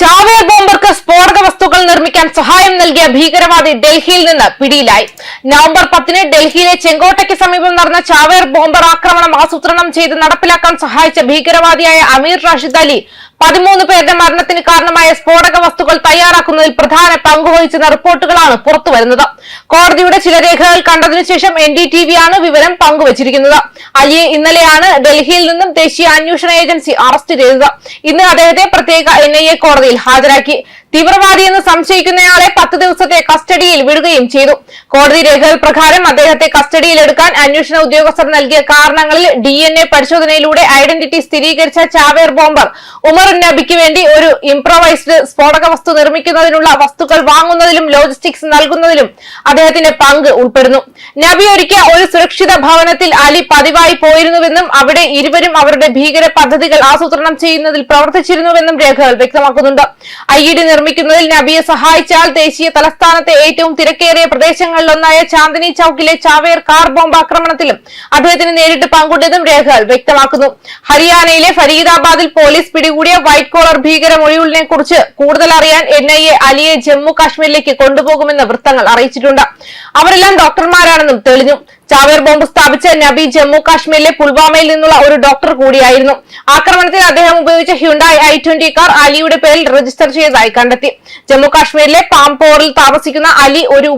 ചാവേർ ബോംബർക്ക് സ്ഫോടക വസ്തുക്കൾ നിർമ്മിക്കാൻ സഹായം നൽകിയ ഭീകരവാദി ഡൽഹിയിൽ നിന്ന് പിടിയിലായി. നവംബർ പത്തിന് ഡൽഹിയിലെ ചെങ്കോട്ടയ്ക്ക് സമീപം നടന്ന ചാവേർ ബോംബർ ആക്രമണം ആസൂത്രണം ചെയ്ത് നടപ്പിലാക്കാൻ സഹായിച്ച ഭീകരവാദിയായ അമീർ റാഷിദ് അലി പതിമൂന്ന് പേരുടെ മരണത്തിന് കാരണമായ സ്ഫോടക വസ്തുക്കൾ തയ്യാറാക്കുന്നതിൽ പ്രധാന പങ്കുവഹിച്ചെന്ന റിപ്പോർട്ടുകളാണ് പുറത്തുവരുന്നത് കോടതിയുടെ ചില രേഖകൾ കണ്ടതിനു ശേഷം എൻ ഡി ടി ആണ് വിവരം പങ്കുവച്ചിരിക്കുന്നത്. അലിയെ ഇന്നലെയാണ് ഡൽഹിയിൽ നിന്നും ദേശീയ അന്വേഷണ ഏജൻസി അറസ്റ്റ് ചെയ്തത്. ഇന്ന് അദ്ദേഹത്തെ പ്രത്യേക എൻ കോടതിയിൽ ഹാജരാക്കി. തീവ്രവാദിയെന്ന് സംശയിക്കുന്നയാളെ പത്ത് ദിവസത്തെ കസ്റ്റഡിയിൽ വിടുകയും ചെയ്തു. കോടതി രേഖകൾ പ്രകാരം അദ്ദേഹത്തെ കസ്റ്റഡിയിലെടുക്കാൻ അന്വേഷണ ഉദ്യോഗസ്ഥർ നൽകിയ കാരണങ്ങളിൽ ഡി പരിശോധനയിലൂടെ ഐഡന്റിറ്റി സ്ഥിരീകരിച്ച ചാവേർ ബോംബർ ഉമർ നബിക്ക് വേണ്ടി ഒരു ഇംപ്രവൈസ്ഡ് സ്ഫോടക വസ്തു നിർമ്മിക്കുന്നതിനുള്ള വസ്തുക്കൾ വാങ്ങുന്നതിലും ലോജിസ്റ്റിക്സ് നൽകുന്നതിലും അദ്ദേഹത്തിന്റെ പങ്ക് ഉൾപ്പെടുന്നു. നബി ഒരിക്കൽ ഒരു സുരക്ഷിത ഭവനത്തിൽ അലി പതിവായി പോയിരുന്നുവെന്നും അവിടെ ഇരുവരും അവരുടെ ഭീകര പദ്ധതികൾ ആസൂത്രണം ചെയ്യുന്നതിൽ പ്രവർത്തിച്ചിരുന്നുവെന്നും രേഖകൾ വ്യക്തമാക്കുന്നുണ്ട്. ഐ ഇ ഡി നിർമ്മിക്കുന്നതിൽ നബിയെ സഹായിച്ചാൽ ദേശീയ തലസ്ഥാനത്തെ ഏറ്റവും തിരക്കേറിയ പ്രദേശങ്ങളിലൊന്നായ ചാന്ദിനി ചൌക്കിലെ ചാവേർ കാർ ബോംബ് ആക്രമണത്തിലും അദ്ദേഹത്തിന് നേരിട്ട് പങ്കുണ്ടെന്നും രേഖകൾ വ്യക്തമാക്കുന്നു. ഹരിയാനയിലെ ഫരീദാബാദിൽ പോലീസ് പിടികൂടിയ വൈറ്റ് കോളർ ഭീകര മൊഴിയുളിനെ കുറിച്ച് കൂടുതൽ അറിയാൻ എൻ ഐ എ അലിയെ ജമ്മു കാശ്മീരിലേക്ക് കൊണ്ടുപോകുമെന്ന് വൃത്തങ്ങൾ അറിയിച്ചിട്ടുണ്ട്. അവരെല്ലാം ഡോക്ടർമാരാണെന്നും തെളിഞ്ഞു. ചാവേർ ബോംബ് സ്ഥാപിച്ച നബി ജമ്മു കാശ്മീരിലെ പുൽവാമയിൽ നിന്നുള്ള ഒരു ഡോക്ടർ കൂടിയായിരുന്നു. ആക്രമണത്തിൽ അദ്ദേഹം ഉപയോഗിച്ച ഹ്യുണ്ടായി ഐ ട്വന്റി കാർ അലിയുടെ പേരിൽ രജിസ്റ്റർ ചെയ്തതായി കണ്ടെത്തി. ജമ്മു കാശ്മീരിലെ പാംപോറിൽ താമസിക്കുന്ന അലി ഒരു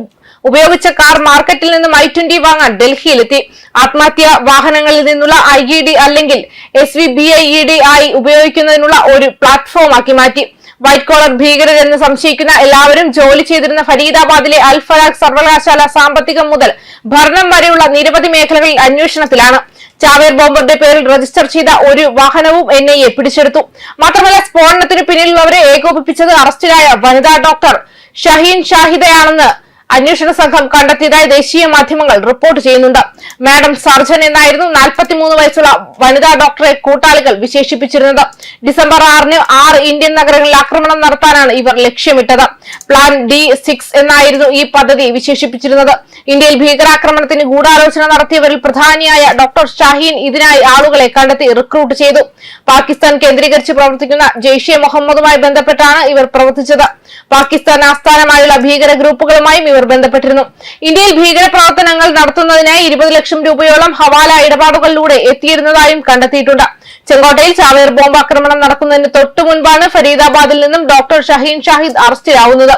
ഉപയോഗിച്ച കാർ മാർക്കറ്റിൽ നിന്നും ഐ ട്വന്റി വാങ്ങാൻ ഡൽഹിയിലെത്തി. ആത്മഹത്യ വാഹനങ്ങളിൽ നിന്നുള്ള ഐ ഇ ഡി അല്ലെങ്കിൽ S V B I E D ആയി ഉപയോഗിക്കുന്നതിനുള്ള ഒരു പ്ലാറ്റ്ഫോം ആക്കി മാറ്റി. വൈറ്റ് കോളർ ഭീകരർ എന്ന് സംശയിക്കുന്ന എല്ലാവരും ജോലി ചെയ്തിരുന്ന ഫരീദാബാദിലെ അൽഫറാഖ് സർവകലാശാല സാമ്പത്തികം മുതൽ ഭരണം വരെയുള്ള നിരവധി മേഖലകളിൽ അന്വേഷണത്തിലാണ്. ചാവേർ ബോംബറുടെ പേരിൽ രജിസ്റ്റർ ചെയ്ത ഒരു വാഹനവും എൻ ഐ എ പിടിച്ചെടുത്തു. മാത്രമല്ല സ്ഫോടനത്തിന് പിന്നിലുള്ളവരെ ഏകോപിപ്പിച്ചത് അറസ്റ്റിലായ വനിതാ ഡോക്ടർ ഷഹീൻ ഷാഹിദയാണെന്ന് അന്വേഷണ സംഘം കണ്ടെത്തിയതായി ദേശീയ മാധ്യമങ്ങൾ റിപ്പോർട്ട് ചെയ്യുന്നുണ്ട്. മാഡം സർജൻ എന്നായിരുന്നു നാൽപ്പത്തിമൂന്ന് വയസ്സുള്ള വനിതാ ഡോക്ടറെ കൂട്ടാളികൾ വിശേഷിപ്പിച്ചിരുന്നത്. ഡിസംബർ ആറിന് ആറ് ഇന്ത്യൻ നഗരങ്ങളിൽ ആക്രമണം നടത്താനാണ് ഇവർ ലക്ഷ്യമിട്ടത്. പ്ലാൻ ഡി സിക്സ് എന്നായിരുന്നു ഈ പദ്ധതി വിശേഷിപ്പിച്ചിരുന്നത്. ഇന്ത്യയിൽ ഭീകരാക്രമണത്തിന് ഗൂഢാലോചന നടത്തിയവരിൽ പ്രധാനിയായ ഡോക്ടർ ഷാഹീൻ ഇതിനായി ആളുകളെ കണ്ടെത്തി റിക്രൂട്ട് ചെയ്തു. പാകിസ്ഥാൻ കേന്ദ്രീകരിച്ച് പ്രവർത്തിക്കുന്ന ജെയ്ഷെ മുഹമ്മദുമായി ബന്ധപ്പെട്ടാണ് ഇവർ പ്രവർത്തിച്ചത്. പാകിസ്ഥാൻ ആസ്ഥാനമായുള്ള ഭീകര ഗ്രൂപ്പുകളുമായും ഇവർ ബന്ധപ്പെട്ടിരുന്നു ഇന്ത്യയിൽ ഭീകരപ്രവർത്തനങ്ങൾ നടത്തുന്നതിനായി ഇരുപത് ലക്ഷം രൂപയോളം ഹവാല ഇടപാടുകളിലൂടെ എത്തിയിരുന്നതായും കണ്ടെത്തിയിട്ടുണ്ട്. ചെങ്കോട്ടയിൽ ചാവേർ ബോംബ് ആക്രമണം നടക്കുന്നതിന് തൊട്ടു മുൻപാണ് ഫരീദാബാദിൽ നിന്നും ഡോക്ടർ ഷഹീൻ ഷാഹിദ് അറസ്റ്റിലാവുന്നത്.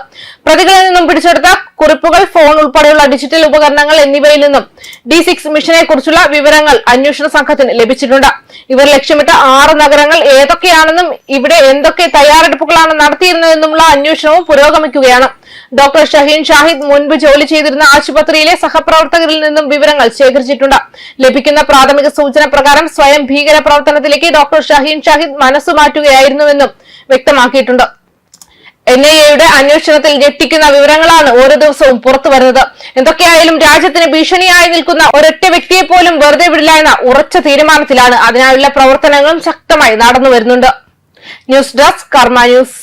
പ്രതികളിൽ നിന്നും പിടിച്ചെടുത്ത കുറിപ്പുകൾ ഫോൺ ഉൾപ്പെടെയുള്ള ഡിജിറ്റൽ ഉപകരണങ്ങൾ എന്നിവയിൽ നിന്നും ഡി സിക്സ് മിഷനെ കുറിച്ചുള്ള വിവരങ്ങൾ അന്വേഷണ സംഘത്തിന് ലഭിച്ചിട്ടുണ്ട്. ഇവർ ലക്ഷ്യമിട്ട ആറ് നഗരങ്ങൾ ഏതൊക്കെയാണെന്നും ഇവിടെ എന്തൊക്കെ തയ്യാറെടുപ്പുകളാണ് നടത്തിയിരുന്നതെന്നുമുള്ള അന്വേഷണവും പുരോഗമിക്കുകയാണ്. ഡോക്ടർ ഷഹീൻ ഷാഹിദ് മുൻപ് ജോലി ചെയ്തിരുന്ന ആശുപത്രിയിലെ സഹപ്രവർത്തകരിൽ നിന്നും വിവരങ്ങൾ ശേഖരിച്ചിട്ടുണ്ട്. ലഭിക്കുന്ന പ്രാഥമിക സൂചന പ്രകാരം സ്വയം ഭീകര പ്രവർത്തനത്തിലേക്ക് ഡോക്ടർ ഷഹീൻ ഷാഹിദ് മനസ്സു മാറ്റുകയായിരുന്നുവെന്നും വ്യക്തമാക്കിയിട്ടുണ്ട്. എൻ ഐ എയുടെ അന്വേഷണത്തിൽ ഞെട്ടിക്കുന്ന വിവരങ്ങളാണ് ഓരോ ദിവസവും പുറത്തു വരുന്നത്. എന്തൊക്കെയായാലും രാജ്യത്തിന് ഭീഷണിയായി നിൽക്കുന്ന ഒരൊറ്റ വ്യക്തിയെ പോലും വെറുതെ വിടില്ല എന്ന ഉറച്ച തീരുമാനത്തിലാണ് അതിനായുള്ള പ്രവർത്തനങ്ങളും ശക്തമായി നടന്നു വരുന്നുണ്ട് ന്യൂസ് ഡെസ്ക് കർമ്മ ന്യൂസ്.